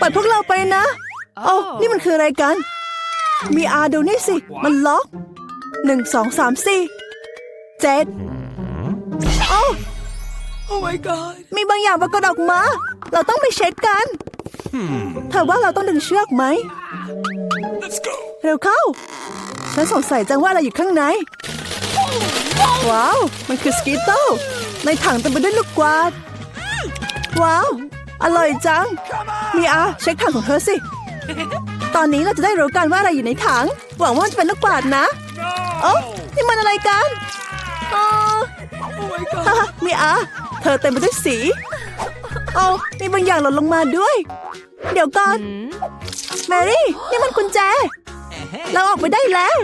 ปล่อยพวกเราไปนะโอ้นี่มันคืออะไรกัน มีอาดูนี่สิ มันล็อกหนึ่งสองสามสี่เจ็ดโอ้ Oh my god. มีบางอย่างปรากฏออกมา เราต้องไปเช็คกัน เธอว่าเราต้องดึงเชือกไหม Let's go. เร็วเข้า ฉันสงสัยจังว่าอะไรอยู่ข้างใน ว้าว มันคือสกีตเตลในถังเต็มไปด้วยลูกกวาด ว้าว อร่อยจัง มีอาเช็คถังของเธอสิ ตอนนี้เราจะได้รู้กันว่าอะไรอยู่ในถัง หวังว่ามันจะเป็นลูกกวาดนะโอ้นี่มันอะไรกันอ๋อ Oh my god. ฮ่าฮ่ามีอาเธอเต็มไปด้วยสีโอ้มีบางอย่างหล่นลงมาด้วย เดี๋ยวก่อน แมรี่ นี่มันกุญแจ เราออกไปได้แล้ว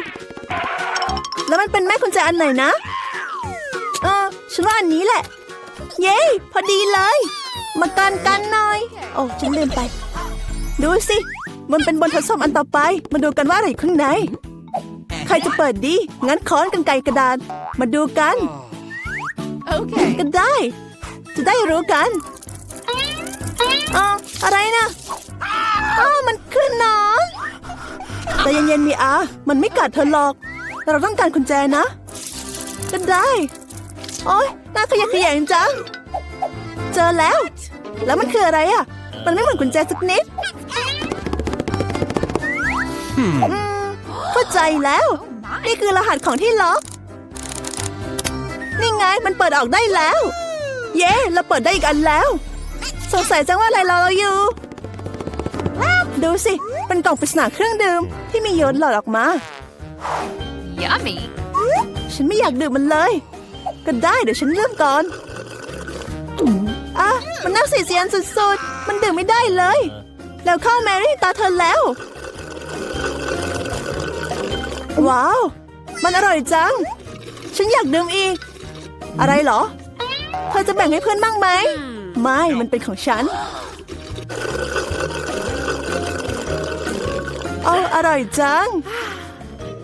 แล้วมันเป็นแม่กุญแจอันไหนนะ เออ ฉันว่าอันนี้แหละ เย้ พอดีเลย มากันกันหน่อย โอ้ฉันลืมไป ดูสิ มันเป็นบนทดสอบอันต่อไป มาดูกันว่าอะไรอยู่ข้างใน ใครจะเปิดดี งั้นค้อนกันไกรกระดาน มาดูกัน Okay. ก็ได้ จะได้รู้กันอ๋ออะไรนะอ๋อมันคือหนอนแต่เย็นๆมีอา มันไม่กัดเธอหรอก แต่เราต้องการกุญแจนะ ก็ได้ โอ๊ยน่าขยะแขยงจัง เจอแล้ว แล้วมันคืออะไรอะ มันไม่เหมือนกุญแจสักนิดอืมเข้าใจแล้ว นี่คือรหัสของที่ล็อก นี่ไงมันเปิดออกได้แล้ว เย้เราเปิดได้อีกอันแล้ว สงสัยจังว่าอะไรรอเราอยู่ ดูสิ เป็นกล่องปริศนาเครื่องดื่มที่มีโยนหลอดออกมา Yummy. ฉันไม่อยากดื่มมันเลย ก็ได้เดี๋ยวฉันเริ่มก่อน อะมันน่าเสียเสียนสุดๆ มันดื่มไม่ได้เลย แล้วเข้าแมรี่ตาเธอแล้ว ว้าว มันอร่อยจัง ฉันอยากดื่มอีก อะไรเหรอ เธอจะแบ่งให้เพื่อนบ้างไหม ไม่ มันเป็นของฉันโอ้อร่อยจัง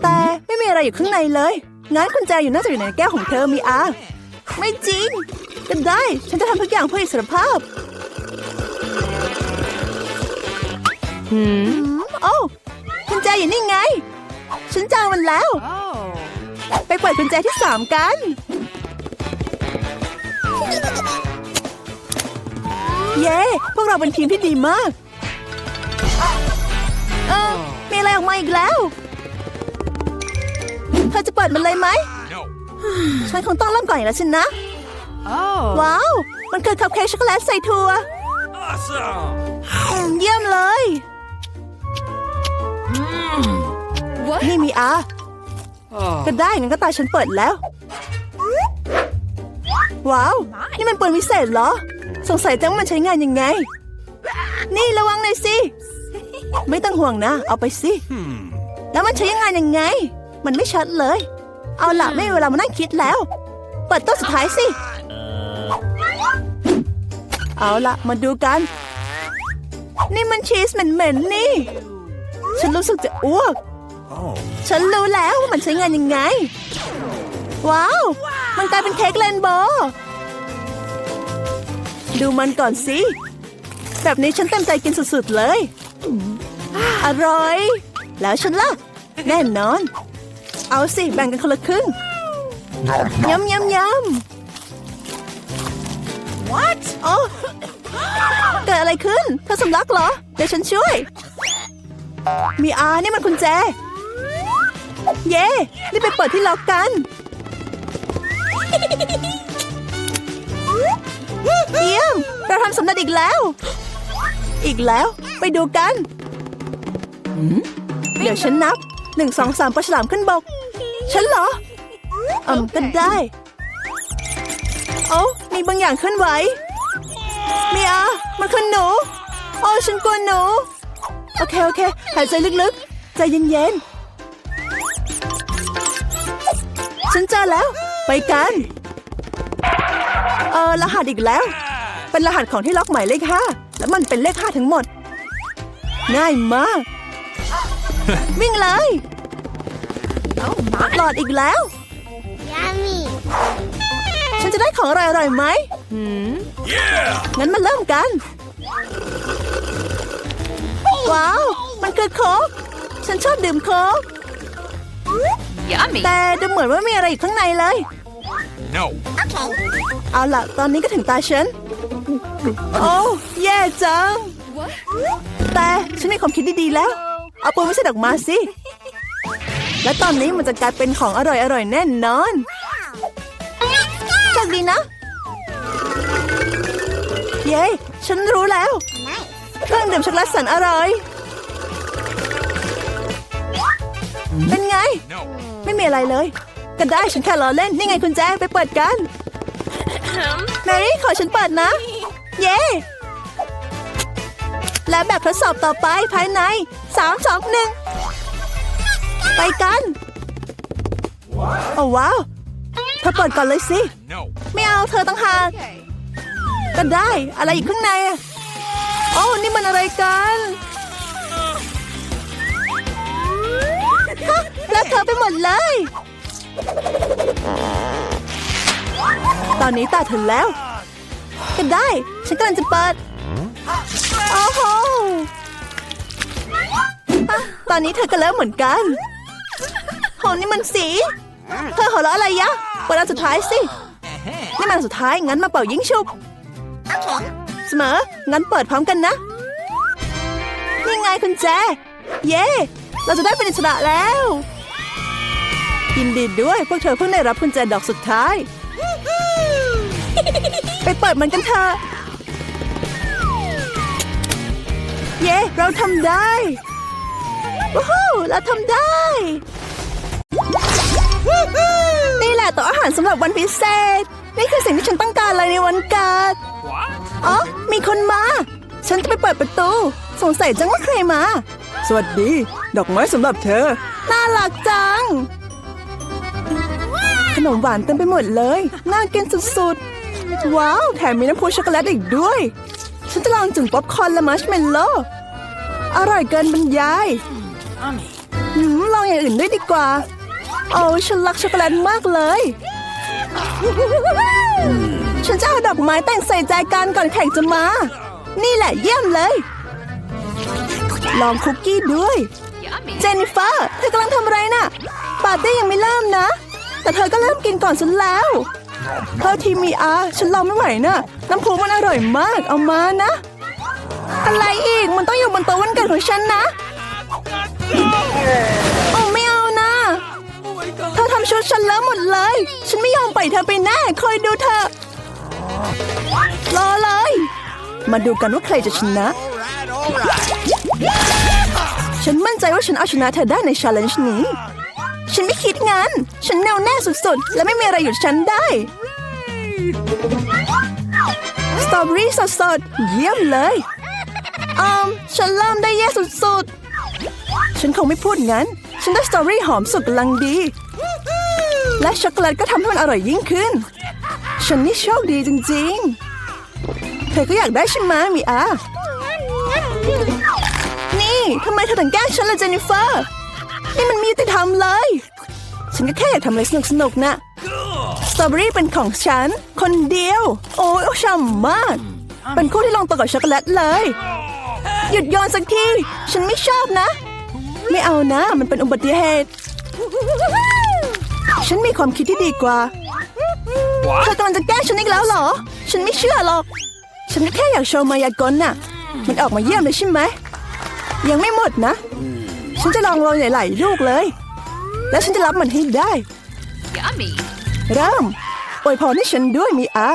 แต่ไม่มีอะไรอยู่ข้างในเลย งั้นกุญแจอยู่น่าจะอยู่ในแก้วของเธอมีอา ไม่จริง ก็ได้ ฉันจะทำทุกอย่างเพื่ออิสรภาพ Hmm. อืมโอ้กุญแจอยู่นี่ไง ฉันเจอมันแล้ว Oh. ไปเปิดกุญแจที่สามกัน เย้ พวกเราเป็นทีมที่ดีมาก เออ มีอะไรออกมาอีกแล้ว เธอจะเปิดมันเลยไหม No. ฉันคงต้องเริ่มก่อนอีกแล้วสินะ Oh. ว้าว มันคือคัพเค้กช็อกโกแลตใส่ถั่ว Awesome. อืมเยี่ยมเลย What? นี่มีอา Oh. ก็ได้งั้นก็ตาฉันเปิดแล้ว ว้าว นี่มันปืนวิเศษเหรอ สงสัยจังว่ามันใช้งานยังไง นี่ระวังหน่อยสิ ไม่ต้องห่วงนะ เอาไปสิ Hmm. แล้วมันใช้งานยังไง มันไม่ชัดเลย เอาล่ะไม่มีเวลามานั่งคิดแล้ว เปิดต้นสุดท้ายสิ เอาล่ะมาดูกัน นี่มันชีสเหม็นๆนี่ ฉันรู้สึกจะอ้วก Oh. ฉันรู้แล้วว่ามันใช้งานยังไง ว้าว มันกลายเป็นเค้กเรนโบว์ดูมันก่อนสิ แบบนี้ฉันเต็มใจกินสุดๆเลย อร่อย แล้วฉันล่ะ แน่นอน เอาสิ แบ่งกันคนละครึ่งยำยำยำ What? โอ้เกิดอะไรขึ้น เธอสำลักเหรอ เดี๋ยวฉันช่วย มีอานี่มันกุญแจ เย่รีบไปเปิดที่ล็อกกัน เยี่ยม เราทำสำเร็จอีกแล้ว อีกแล้ว ไปดูกัน เดี๋ยวฉันนับหนึ่งสองสามปลาฉลามขึ้นบก ฉันเหรออืมก็ได้ โอ้ มีบางอย่างเคลื่อนไหวเมียมันคือหนู โอ้ฉันกลัวหนู โอเค โอเค หายใจลึกๆ ใจเย็นๆ ฉันเจอแล้ว ไปกัน เออ รหัสอีกแล้ว เป็นรหัสของที่ล็อกหมายเลขห้าแล้วมันเป็นเลขห้าทั้งหมด ง่ายมาก วิ่งเลยหลอดอีกแล้ว Yummy. จะได้ของอร่อยๆไหม Hmm. Yeah. งั้นมาเริ่มกันมันคือโค้กฉันชอบดื่มโค้ก Yummy. แต่ดูเหมือนว่ามีอะไรอยู่ข้างในเลย No. เอาล่ะ ตอนนี้ก็ถึงตาฉัน โอ้แย่จัง What? แต่ฉันมีความคิดดีๆแล้ว เอาปืนไม่ใช่ดอกไมาสิ และตอนนี้มันจะกลายเป็นของอร่อยๆแน่นอนโชค ดีนะ เย้ ฉันรู้แล้ว เครื่องดื่มช็อกโกแลตแสันอร่อย เป็นไง No. ไม่มีอะไรเลย ก็ได้ฉันแค่ล้อเล่น นี่ไงคุณแจ้ไปเปิดกัน แมรี่ขอฉันเปิดนะ เย้ และแบบทดสอบต่อไปภายใน3 2 1ไปกัน โอ้ว้าว เธอเปิดก่อนเลยสิ No. ไม่เอาเธอต้องหาก Okay. ก็ได้อะไรอยู่ข้างในอะโอ้นี่มันอะไรกันฮะแล้วเธอไปหมดเลย ตอนนี้ตาถึงแล้ว ก็ได้ ฉันกำลังจะเปิด โอ้โหอะตอนนี้เธอก็เริ่มเหมือนกันโหนี่มันสี เธอหัวเราะอะไรยะเปิดอันสุดท้ายสิ นี่มันอันสุดท้ายงั้นมาเป่ายิงชุบ เสมอ งั้นเปิดพร้อมกันนะ นี่ไงคุณแจ เย้ เราจะได้เป็นอิสระแล้ว ยินดีด้วยพวกเธอเพิ่งได้รับกุญแจดอกสุดท้าย ไปเปิดมันกันเถอะเย้ เราทำได้ ว้าวเราทำได้ นี่แหละโต๊ะอาหารสำหรับวันพิเศษ นี่คือสิ่งที่ฉันต้องการเลยในวันเกิด What? อ๋อ มีคนมา ฉันจะไปเปิดประตู สงสัยจังว่าใครมา สวัสดี ดอกไม้สำหรับเธอ น่ารักจัง ขนมหวานเต็มไปหมดเลย น่ากินสุดๆ ว้าว แถมมีน้ำพุช็อกโกแลตอีกด้วย ฉันจะลองจุ่มป๊อปคอร์นและมัชเมลโล่อร่อยเกินบรรยายหืมลองอย่างอื่นด้วยดีกว่า โอ้ฉันรักช็อกโกแลตมากเลย ฉันจะเอาดอกไม้แต่งใส่ใจกันก่อนแข่งจะมา นี่แหละเยี่ยมเลย ลองคุกกี้ด้วย Yummy. เจนนิเฟอร์เธอกำลังทำอะไรน่ะ ปาร์ตี้ยังไม่เริ่มนะ แต่เธอก็เริ่มกินก่อนฉันแล้วเธอทีมีอาฉันรอไม่ไหวน่ะน้ำพุมันอร่อยมากเอามานะ อะไรอีกมันต้องอยู่บนโต๊ะวันเกิดของฉันนะ my god. เธอทำชุดฉันเลอะหมดเลย ฉันไม่ยอมปล่อยเธอไปแน่คอยดูเธอ รอเลย มาดูกันว่าใครจะชนะ All right, all right. ฉันมั่นใจว่าฉันเอาชนะเธอได้ในชาเลนจ์นี้ ฉันไม่คิดงั้น ฉันแน่วแน่สุดๆ และไม่มีอะไรหยุดฉันได้ สตรอเบอรี่สดๆ เยี่ยมเลยอืมฉันเริ่มได้แย่สุดๆ ฉันคงไม่พูดงั้น ฉันได้สตรอเบอรี่หอมสุดกำลังดี และช็อกโกแลตก็ทำให้มันอร่อยยิ่งขึ้น ฉันนี่โชคดีจริงๆ เธอก็อยากได้ใช่ไหมมีอานี่ทำไมเธอถึงแกล้งฉันล่ะเจนนิเฟอร์ นี่มันมียุติธรรมเลย ฉันก็แค่อยากทำอะไรสนุกๆนะสตรอเบอรี่เป็นของฉัน คนเดียว โอ้ยช่ำมาก เป็นคู่ที่ลงตัวกับช็อกโกแลตเลย หยุดโยนสักที ฉันไม่ชอบนะ ไม่เอานะ มันเป็นอุบัติเหตุ ฉันมีความคิดที่ดีกว่า เธอกำลังจะแกล้งฉันอีกแล้วเหรอ ฉันไม่เชื่อหรอก ฉันก็แค่อยากโชว์มายากลน่ะ มันออกมาเยี่ยมเลยใช่ไหม ยังไม่หมดนะ ฉันจะลองโรยหลายๆลูกเลย แล้วฉันจะรับมันให้ได้ Yummy. เริ่มอวยพรให้ฉันด้วยมีอา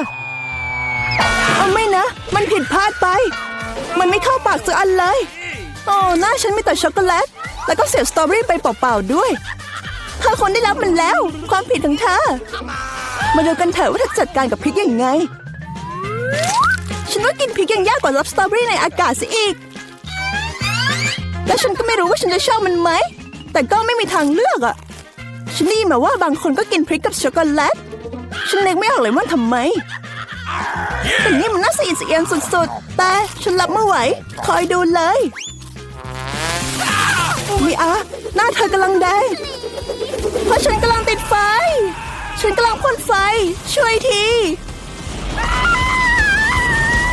เอาไม่นะ มันผิดพลาดไป มันไม่เข้าปากสักอันเลย โอ้หน้าฉันมีแต่ช็อกโกแลต แล้วก็เสียสตรอเบอรี่ไปเปล่าๆด้วย เธอคนได้รับมันแล้ว ความผิดของเธอ มาดูกันเถอะว่าเธอจัดการกับพริกยังไง ฉันว่ากินพริกยังยากกว่ารับสตรอเบอรี่ในอากาศซะอีก และฉันก็ไม่รู้ว่าฉันจะชอบมันไหม แต่ก็ไม่มีทางเลือกอะฉันได้ยินมาว่าบางคนก็กินพริกกับช็อกโกแลต ฉันนึกไม่ออกเลยว่าทำไมแต่นี่มันน่าสะอิดสะเอียนสุดๆ แต่ฉันรับไม่ไหว คอยดูเลย อาหน้าเธอกำลังแดงเพราะฉันกำลังติดไฟ ฉันกำลังพ่นไฟ ช่วยที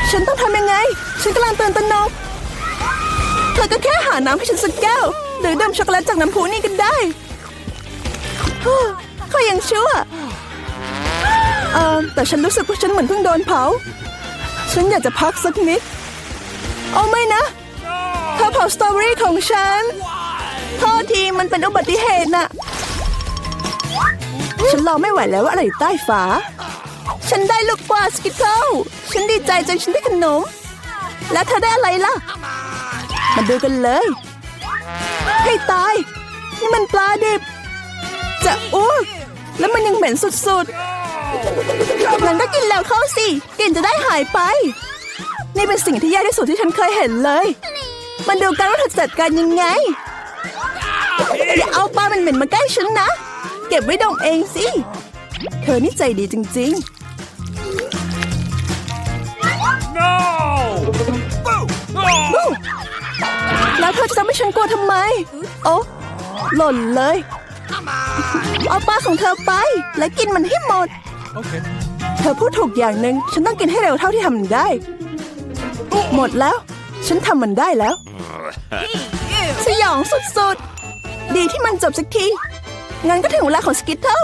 ฉันต้องทำยังไง ฉันกำลังเตื่นตนกเธอก็แค่หาน้ำให้ฉันสักแก้ว หรือดื่มช็อกโกแลตจากน้ำพุนี่ก็ได้เขายังชั่วเออแต่ฉันรู้สึกว่าฉันเหมือนเพิ่งโดนเผา ฉันอยากจะพักสักนิด เอาไม่นะเธอเผาสตรอเบอรี่ของฉันโทษทีมันเป็นอุบัติเหตุน่ะ ฉันรอไม่ไหวแล้วว่าอะไรใต้ฝา ฉันได้ลูกกวาสกิทเทิลฉันดีใจจนฉันได้ขนม แล้วเธอได้อะไรล่ะ มาดูกันเลย ให้ตาย นี่มันปลาดิบ จะอ้วกแล้วมันยังเหม็นสุดๆงั้นก็กินแล้วเข้าสิกลิ่นจะได้หายไป นี่เป็นสิ่งที่แย่ที่สุดที่ฉันเคยเห็นเลยมาดูกันว่าเธอจัดการยังไง อย่าเอาปลามันเหม็นๆมาใกล้ฉันนะ เก็บไว้ดมเองสิ เธอนี่ใจดีจริง No! Boo! Oh! ๆแล้วเธอจะทำให้ฉันกลัวทำไม โอ้หล่นเลย เอาปลาของเธอไป และกินมันให้หมด Okay. เธอพูดถูกอย่างหนึ่งฉันต้องกินให้เร็วเท่าที่ทำได้ หมดแล้ว ฉันทำมันได้แล้ว สยองสุดๆ ดีที่มันจบสักที งั้นก็ถึงเวลาของสกิทเทิล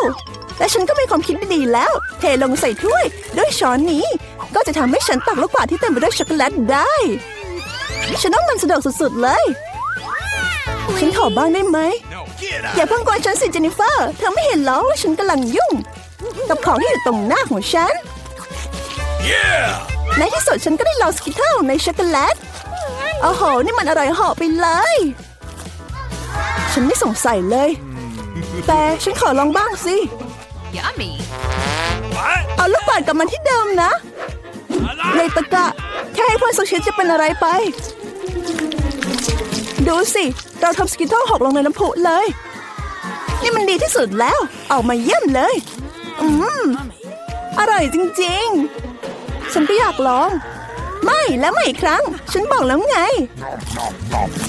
และฉันก็มีความคิดดีๆแล้ว เทลงใส่ถ้วย ด้วยช้อนนี้ ก็จะทำให้ฉันตักลูกกวาดที่เต็มไปด้วยช็อกโกแลตได้ ฉันว่ามันสะดวกสุดๆเลย ฉันขอบ้างได้ไหม No. Get อย่า out. เพิ่งกวนฉันสิเจนนิเฟอร์ เธอไม่เห็นเหรอว่าฉันกำลังยุ่ง กับของที่อยู่ตรงหน้าของฉัน Yeah! ในที่สุดฉันก็ได้ลองสกิทเทิลในช็อกโกแลตโอ้โห นี่มันอร่อยเหาะไปเลย ฉันไม่สงสัยเลย แต่ฉันขอลองบ้างสิ Yummy. What? เอาลูกปัดกลับมาที่เดิมนะเลยตะกะ แค่ให้เพื่อนสักชิ้นจะเป็นอะไรไป ดูสิ เราทำสกิทเทิลหกลงในน้ำพุเลย นี่มันดีที่สุดแล้ว ออกมาเยี่ยมเลย อืม อร่อยจริงๆ ฉันก็อยากลอง ไม่แล้วไม่อีกครั้ง ฉันบอกแล้วไง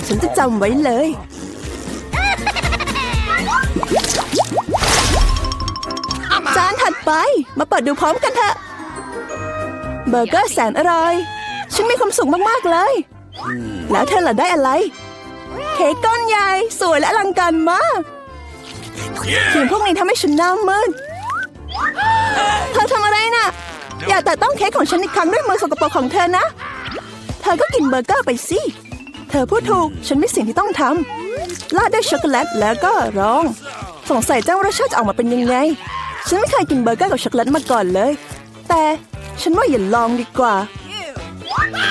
ฉันจะจำไว้เลย จานถัดไป มาเปิดดูพร้อมกันเถอะ เบอร์เกอร์แสนอร่อย ฉันมีความสุขมากๆเลย แล้วเธอล่ะได้อะไร เค้กก้อนใหญ่สวยและอลังการมากกลิ่น Yeah! พวกนี้ทำให้ฉันหน้ามืดเธอทำอะไรน่ะ อย่าแต่ต้องเค้กของฉันอีกครั้งด้วยมือสกปรกของเธอนะ เธอก็กินเบอร์เกอร์ไปสิ เธอพูดถูก ฉันมีสิ่งที่ต้องทำราดด้วยช็อกโกแลตแล้วก็รอง สงสัยเจ้ารสชาติจะออกมาเป็นยังไง ฉันไม่เคยกินเบอร์เกอร์กับช็อกโกแลตมาก่อนเลย แต่ฉันว่าอย่าลองดีกว่า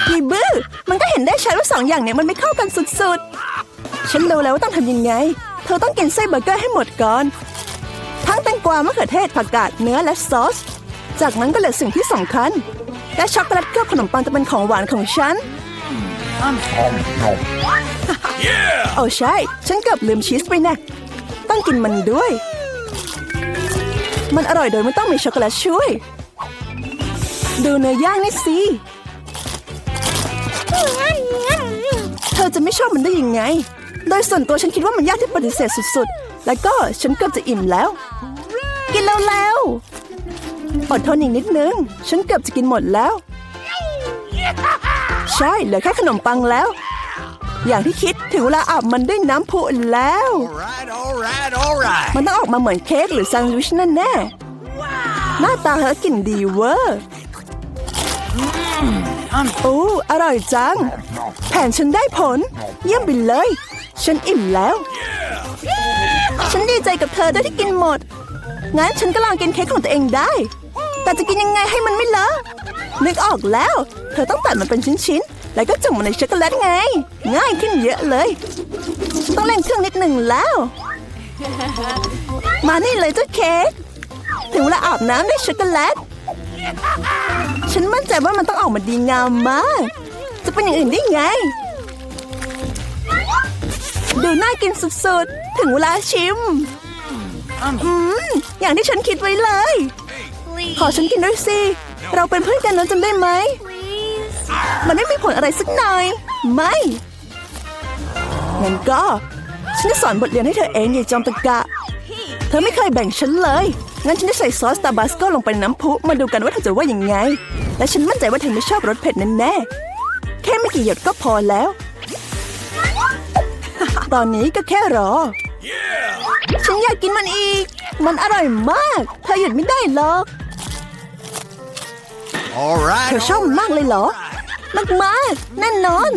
ยีบื้อ มันก็เห็นได้ชัดว่าสองอย่างเนี้มันไม่เข้ากันสุดๆ ฉันรู้แล้วว่าต้องทำยังไง เธอต้องกินไส้เบอร์เกอร์ให้หมดก่อน ทั้งแตงกวามะเขือเทศผักกาดเนื้อและซอส จากนั้นก็เหลือสิ่งที่สำคัญ และช็อกโกแลตเคลือบขนมปังจะเป็นของหวานของฉัน Yeah! โอ้ใช่ ฉันเกือบลืมชีสไปนะ ต้องกินมันด้วย มันอร่อยโดยไม่ต้องมีช็อกโกแลตช่วย ดูเนื้อย่างนี่สิ เธอจะไม่ชอบมันได้ยังไง โดยส่วนตัวฉันคิดว่ามันยากที่ปฏิเสธสุดๆ แล้วก็ฉันเกือบจะอิ่มแล้ว กินแล้วแล้วอดทนอีกนิดนึง ฉันเกือบจะกินหมดแล้ว ใช่ เหลือแค่ขนมปังแล้ว อย่างที่คิดถึงเวลาอาบมันด้วยน้ำพุแล้ว All right, all right, all right. มันต้องออกมาเหมือนเค้กหรือแซนด์วิชนั่นแน่หน้าตาเธอกลิ่นดีเวอร์โอ้อร่อยจัง แผนฉันได้ผล เยี่ยมไปเลย ฉันอิ่มแล้ว ฉันดีใจกับเธอด้วยที่กินหมด งั้นฉันก็ลองกินเค้กของตัวเองได้ แต่จะกินยังไงให้มันไม่เลอะนึกออกแล้ว เธอต้องตัดมันเป็นชิ้นๆ แล้วก็จุ่มมันในช็อกโกแลตไง ง่ายขึ้นเยอะเลยฉันต้องเล่นเครื่องนิดหนึ่งแล้ว มานี่เลยเจ้าเค้กถึงเวลาอาบน้ำด้วยช็อกโกแลต ฉันมั่นใจว่ามันต้องออกมาดีงามมาก จะเป็นอย่างอื่นได้ไง ดูน่ากินสุดๆ ถึงเวลาชิม อืม อย่างที่ฉันคิดไว้เลย Please. ขอฉันกินด้วยสิ เราเป็นเพื่อนกันนะจำได้ไหม Please. มันไม่มีผลอะไรสักหน่อย ไม่งั้นก็ ฉันจะสอนบทเรียนให้เธอเองอย่าจอมตะกะ เธอไม่เคยแบ่งฉันเลย งั้นฉันจะใส่ซอสตาบาสโกลงไปในน้ำพุมาดูกันว่าเธอจะว่ายังไง และฉันมั่นใจว่าเธอไม่ชอบรสเผ็ดแน่ๆแค่ไม่กี่หยดก็พอแล้ว ตอนนี้ก็แค่รอ Yeah! ฉันอยากกินมันอีก มันอร่อยมาก เธอหยุดไม่ได้หรอก All right. เธอชอบมันมากเลยเหรอ มากมากๆแน่นอน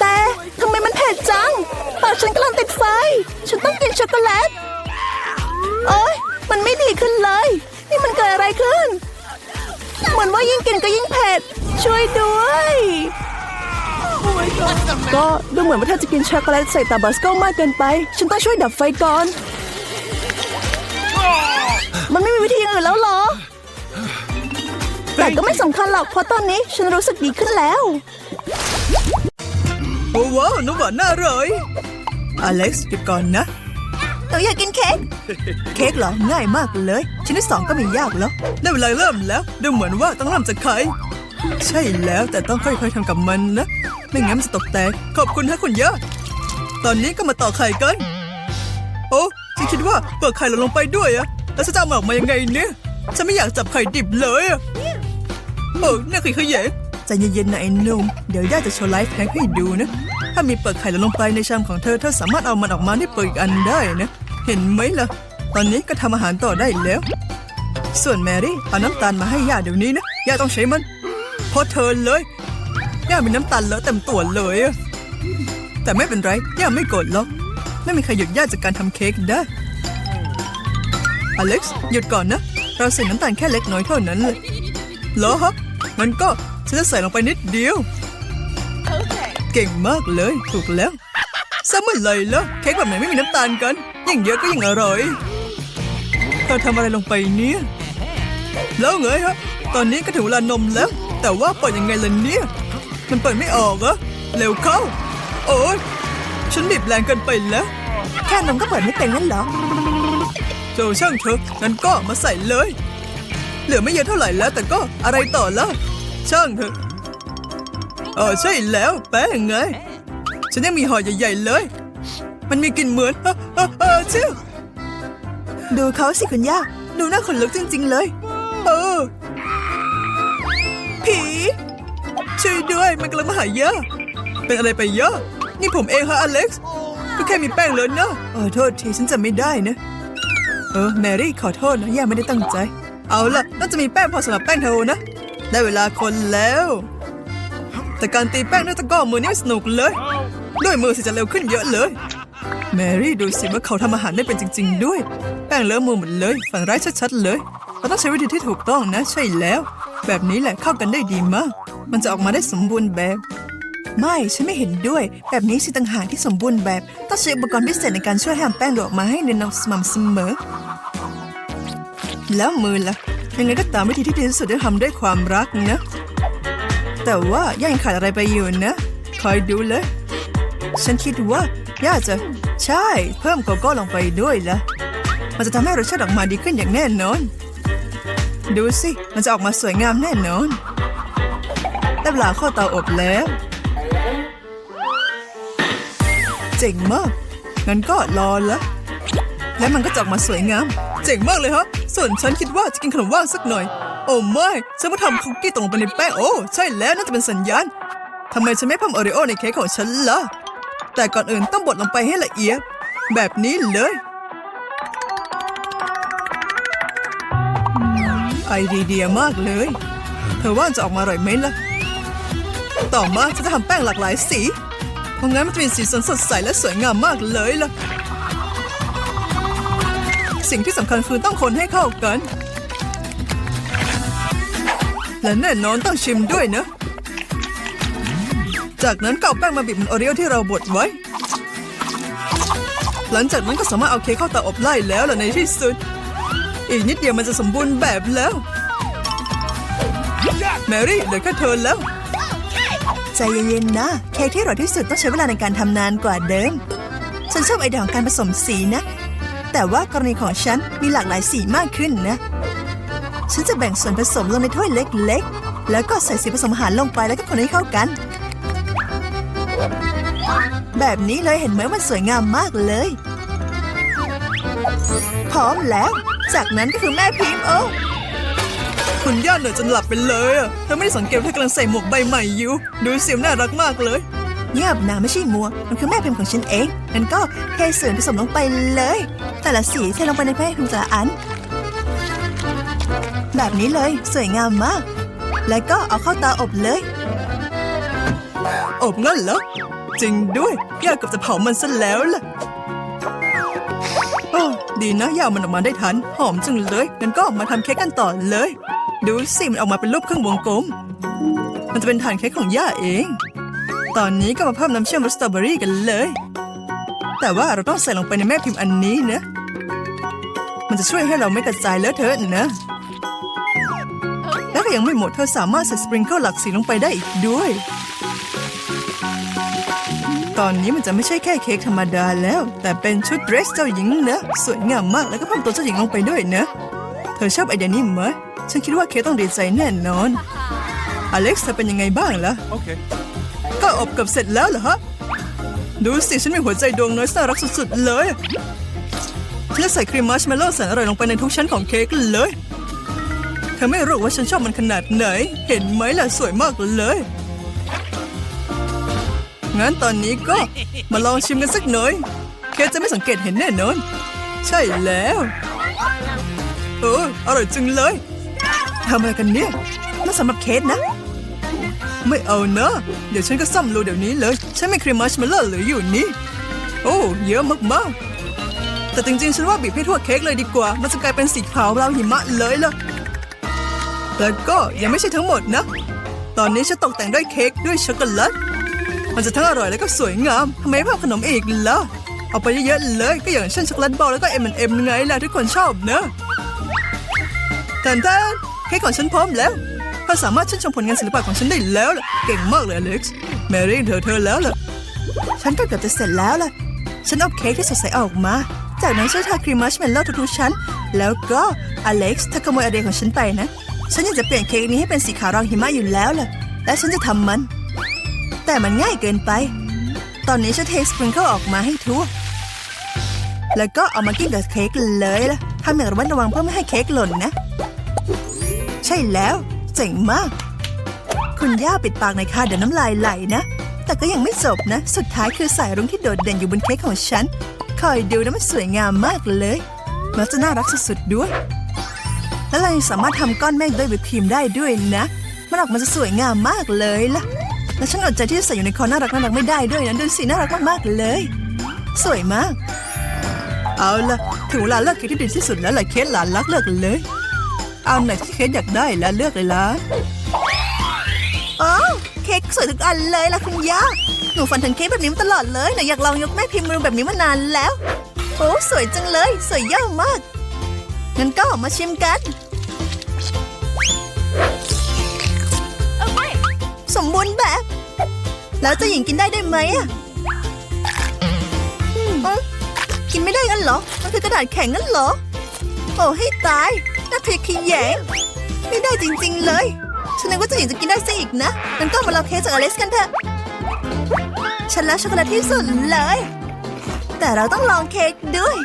แต่ทำไมมันเผ็ดจังปากฉันกำลังติดไฟ ฉันต้องกินช็อกโกแลตโอ๊ยมันไม่ดีขึ้นเลย นี่มันเกิดอะไรขึ้น เหมือนว่ายิ่งกินก็ยิ่งเผ็ด ช่วยด้วยก็ดูเหมือนว่าเธอจะกินช็อกโกแลตใส่ตาบาสโกมากเกินไป ฉันต้องช่วยดับไฟก่อน มันไม่มีวิธีอื่นแล้วเหรอ แต่ก็ไม่สำคัญหรอกเพราะตอนนี้ฉันรู้สึกดีขึ้นแล้ว โอ้ว้าวน้ำหวานน่าอร่อยอเล็กซ์หยุดก่อนนะหนูอยากกินเค้ก เค้กเหรอง่ายมากเลย ชิ้นที่สองก็ไม่ยากแล้ว ได้เวลาเริ่มแล้ว ดูเหมือนว่าต้องเริ่มจากไข่ใช่แล้วแต่ต้องค่อยๆทำกับมันนะ ไม่งั้นมันจะตกแตก ขอบคุณฮะคุณย่าตอนนี้ก็มาต่อไข่กัน โอ้ฉันคิดว่าเปิดไข่หล่นลงไปด้วยอะแล้วฉันจะเอามันออกมายังไงเนี่ย ฉันไม่อยากจับไข่ดิบเลยอะ เออน่าขี้ขยะใจเย็นๆนะไอ้นุ่ม เดี๋ยวย่าจะโชว์ไลฟ์แพ็คให้ดูนะ ถ้ามีเปลือกไข่หล่นลงไปในชามของเธอ เธอสามารถเอามันออกมาได้เปลือกอีกอันได้นะ เห็นไหมล่ะ ตอนนี้ก็ทำอาหารต่อได้แล้ว ส่วนแมรี่เอาน้ำตาลมาให้ย่าเดี๋ยวนี้นะ ย่าต้องใช้มันเพราะเธอเลย ย่ามีน้ำตาลเลอะเต็มตัวเลยอะแต่ไม่เป็นไร ย่าไม่โกรธหรอก ไม่มีใครหยุดย่าจากการทำเค้กได้ อเล็กซ์หยุดก่อนนะ เราใส่น้ำตาลแค่เล็กน้อยเท่านั้นเลยเหรอฮะ งั้นก็ฉันจะใส่ลงไปนิดเดียว เก่งมากเลย ถูกแล้วซะเมื่อไหร่แล้วเค้กแบบไหนไม่มีน้ำตาลกัน ยิ่งเยอะก็ยิ่งอร่อยเธอทำอะไรลงไปเนี่ย แล้วไงฮะ ตอนนี้ก็ถึงเวลานมแล้ว แต่ว่าเปิดยังไงล่ะเนี่ย มันเปิดไม่ออกอะเร็วเข้า โอ๊ยฉันบีบแรงเกินไปแล้ว แค่นมก็เปิดไม่เป็นงั้นเหรอโจช่างเถอะงั้นก็มาใส่เลย เหลือไม่เยอะเท่าไหร่แล้วแต่ก็อะไรต่อล่ะ ช่างเถอะเออใช่แล้วแป้งไง ฉันยังมีห่อใหญ่ๆเลย มันมีกลิ่นเหมือนเออเออเออเชื่อดูเขาสิคุณย่า ดูน่าขนลุกจริง ๆ เลย เออ ผี ช่วยด้วยมันกำลังมาหาเยอะ เป็นอะไรไปเยอะ นี่ผมเองฮะอเล็กซ์ ก็แค่มีแป้งเลอะนะเออโทษทีฉันจะไม่ได้นะ เออ แมรี่ขอโทษนะย่าไม่ได้ตั้งใจ เอาล่ะน่าจะมีแป้งพอสำหรับแป้งเธอนะ ได้เวลาคนแล้ว แต่การตีแป้งด้วยตะกร้อมือนี่สนุกเลย ด้วยมือสิจะเร็วขึ้นเยอะเลย แมรี่ดูสิว่าเขาทำอาหารได้เป็นจริง ๆ ด้วย แป้งเลอะมือหมดเลย ฝันร้ายชัดๆเลยเราต้องใช้วิธีที่ถูกต้องนะ ใช่แล้ว แบบนี้แหละเข้ากันได้ดีมาก มันจะออกมาได้สมบูรณ์แบบ ไม่ฉันไม่เห็นด้วย แบบนี้สิต่างหากที่สมบูรณ์แบบ ต้องใช้อุปกรณ์พิเศษในการช่วยให้แป้งหลุดออกมาให้เนียนสม่ำเสมอ แล้วมือล่ะ ยังไงก็ตามวิธีที่ดีที่สุดที่ทำด้วยความรักนะ แต่ว่าย่ายังขาดอะไรไปอยู่นะคอยดูเลย ฉันคิดว่าย่าจะใช่ เพิ่มโกโก้ลงไปด้วยละมันจะทำให้รสชาติออกมาดีขึ้นอย่างแน่นอน ดูสิ มันจะออกมาสวยงามแน่นอนได้เวลาเข้าเตาอบแล้ว เจ๋งมากงั้นก็รอละ และมันก็จะออกมาสวยงาม เจ๋งมากเลยฮะ ส่วนฉันคิดว่าจะกินขนมว่างสักหน่อย โอ้ไม่ฉันมาทำคุกกี้ตกลงไปในแป้งโอ้ใช่แล้วน่าจะเป็นสัญญาณทำไมฉันไม่เพิ่มโอริโอในเค้กของฉันล่ะแต่ก่อนอื่นต้องบดลงไปให้ละเอียด แบบนี้เลยไอเดียมากเลย เธอว่าจะออกมาอร่อยไหมล่ะ ต่อมาฉันจะทำแป้งหลากหลายสีเพราะงั้นมันจะมีสีสันสดใสและสวยงามมากเลยล่ะ สิ่งที่สำคัญคือต้องคนให้เข้ากัน และแน่นอนต้องชิมด้วยนะ จากนั้นก็เอาแป้งมาบีบมันโอรีโอที่เราบดไว้ หลังจากนั้นก็สามารถเอาเค้กเข้าเตาอบไล่แล้วล่ะในที่สุด อีกนิดเดียวมันจะสมบูรณ์แบบแล้ว แมรี่เหลือแค่เธอแล้ว ใจเย็นๆนะ เค้กที่อร่อยที่สุดต้องใช้เวลาในการทำนานกว่าเดิม ฉันชอบไอเดียของการผสมสีนะ แต่ว่ากรณีของฉันมีหลากหลายสีมากขึ้นนะ ฉันจะแบ่งส่วนผสมลงในถ้วยเล็กๆ แล้วก็ใส่สีผสมอาหารลงไปแล้วก็คนให้เข้ากัน แบบนี้เลยเห็นไหมมันสวยงามมากเลย พร้อมแล้ว จากนั้นก็คือแม่พิมพ์โอ้คุณย่าเหนื่อยจนหลับไปเลยอะเธอไม่ได้สังเกตเธอกำลังใส่หมวกใบใหม่อยู่ ดูเสียมน่ารักมากเลย เงียบนะไม่ใช่มัว มันคือแม่พิมพ์ของฉันเองงั้นก็เทส่วนผสมลงไปเลย แต่ละสีเทลงไปในแม่พิมพ์แต่ละอัน แบบนี้เลยสวยงามมาก แล้วก็เอาเข้าเตาอบเลย อบงั้นเหรอ จริงด้วยย่าเกับจะเผามันซะแล้วล่ะโอ้ดีนะย่ามันออกมาได้ทัน หอมจังเลยงั้นก็มาทำเค้กกันต่อเลย ดูสิมันออกมาเป็นรูปเครื่องวงกลม มันจะเป็นฐานเค้กของย่าเอง ตอนนี้ก็มาเพิ่มน้ำเชื่อมรสสตรอเบอรี่กันเลย แต่ว่าเราต้องใส่ลงไปในแม่พิมพ์อันนี้นะ มันจะช่วยให้เราไม่กระจายเลอะเทอะนะ และก็ยังไม่หมดเธอสามารถใส่สปริงเกิลหลักสีลงไปได้อีกด้วย ตอนนี้มันจะไม่ใช่แค่เค้กธรรมดาแล้ว แต่เป็นชุดเดรสเจ้าหญิงนะ สวยงามมากแล้วก็เพิ่มตัวเจ้าหญิงลงไปด้วยนะ เธอชอบไอเดียนี้ไหมฉันคิดว่าเค้กต้องดีใจแน่นอน อเล็กซ์เธอเป็นยังไงบ้างล่ะ Okay. ก็อบเกับเสร็จแล้วเหรอฮะ ดูสิฉันมีหัวใจดวงน้อยน่ารักสุดๆเลยฉันจะใส่ครีมมัชเมลโล่แสนอร่อยลงไปในทุกชั้นของเค้กเลยเธอไม่รู้ว่าฉันชอบมันขนาดไหน เห็นไหมล่ะสวยมากเลยงั้นตอนนี้ก็มาลองชิมกันสักหน่อย เค้กจะไม่สังเกตเห็นแน่นอน ใช่แล้วเอออร่อยจังเลยทำอะไรกันเนี่ยนั่นสำหรับเค้กนะ ไม่เอานะ เดี๋ยวฉันก็ซ่อมรูเดี๋ยวนี้เลย ฉันมีครีมมัชเมลโล่เหลืออยู่นี่ โอ้เยอะมากๆ แต่จริงๆ ฉันว่าบีบให้ทั่วเค้กเลยดีกว่า มันจะกลายเป็นสีขาวราวหิมะเลยล่ะ แต่ก็ยังไม่ใช่ทั้งหมดนะ ตอนนี้ฉันตกแต่งด้วยเค้กด้วยช็อกโกแลต มันจะทั้งอร่อยแล้วก็สวยงามทำไมเพิ่มขนมอีกล่ะ เอาไปเยอะๆเลยก็อย่างเช่นช็อกโกแลตบอลแล้วก็ M&M ไงล่ะทุกคนชอบเนอะแทนแทนเค้กของฉันพร้อมแล้ว ธอสามารถชื่นชมผลงานศิลปะของฉันได้แล้วล่ะ เก่งมากเลยอเล็กซ์แมรี่เธอเธอแล้วล่ะ ฉันก็เกือบจะเสร็จแล้วล่ะ ฉันเอาเค้กที่สดใสออกมา จากนั้นฉันทาครีมมัชเมลโล่ทุกๆชั้น แล้วก็อเล็กซ์เธอขโมยไอเดียของฉันไปนะ ฉันอยากจะเปลี่ยนเค้กนี้ให้เป็นสีขาวรองหิมะอยู่แล้วล่ะ และฉันจะทำมัน แต่มันง่ายเกินไป ตอนนี้ฉันเทสปริงเกิลออกมาให้ทั่ว แล้วก็เอามากิ้งกับเค้กเลยล่ะทำอย่างระมัดระวังเพื่อไม่ให้เค้กหล่นนะ ใช่แล้ว เจ๋งมาก คุณย่าปิดปากในค่ะเดี๋ยวน้ำลายไหลนะ แต่ก็ยังไม่จบนะ สุดท้ายคือสายรุ้งที่โดดเด่นอยู่บนเค้กของฉัน คอยดูนะมันสวยงามมากเลยแล้วจะน่ารักสุดๆด้วย แล้วเรายังสามารถทำก้อนเมฆด้วยวิปครีมได้ด้วยนะ มันออกมาจะสวยงามมากเลยล่ะ และฉันอดใจที่จะใส่อยู่ในคอน่ารักน่ารักไม่ได้ด้วยนะดูสิน่ารักมากๆเลย สวยมาก เอาล่ะถึงเวลาเลือกเค้กที่ดีที่สุดแล้วล่ะเคสหลานรักเลือกเลย เอาไหนที่เคสอยากได้แล้วเลือกเลยล่ะโอ้เค้กสวยทุกอันเลยล่ะคุณย่าหนูฝันถึงเค้กแบบนี้มาตลอดเลยหนูอยากลองยกแม่พิมพ์มือแบบนี้มานานแล้ว โอ้สวยจังเลย สวยเยอะมากงั้นก็มาชิมกัน Okay. สมบูรณ์แบบ แล้วเจะหญิงกินได้ด้วยไหมอะเอ้ากินไม่ได้กันเหรอ มันคือกระดาษแข็งนั่นเหรอ โอ้ให้ตายน่าเพียขยงไม่ได้จริง ๆ เลย ฉันนึกว่าเจะหญิงจะกินได้ซะอีกนะงั้นก็มาลองเค้กจากอเล็กซ์กันเถอะ ฉันรักช็อกโกแลตที่สุดเลย แต่เราต้องลองเค้กด้วย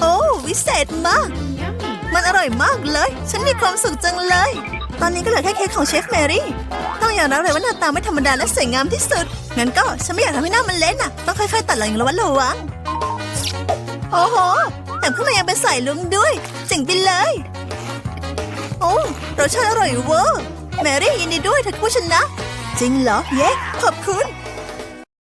โอ้วิเศษมาก มันอร่อยมากเลย ฉันมีความสุขจังเลย ตอนนี้ก็เหลือแค่เค้กของเชฟแมรี่ ต้องยอมรับเลยว่าหน้าตาไม่ธรรมดาและสวยงามที่สุด งั้นก็ฉันไม่อยากทำให้หน้ามันเละน่ะ ต้องค่อยๆ ตัดหลังอย่างระมัดระวัง โอ้โห แต่ข้างในยังเป็นสายลุงด้วยเจ๋งไปเลย โอ้รสชาติอร่อยเวอร์ แมรี่ยินดีด้วยเธอผู้ชนะ จริงเหรอ เย้ ขอบคุณ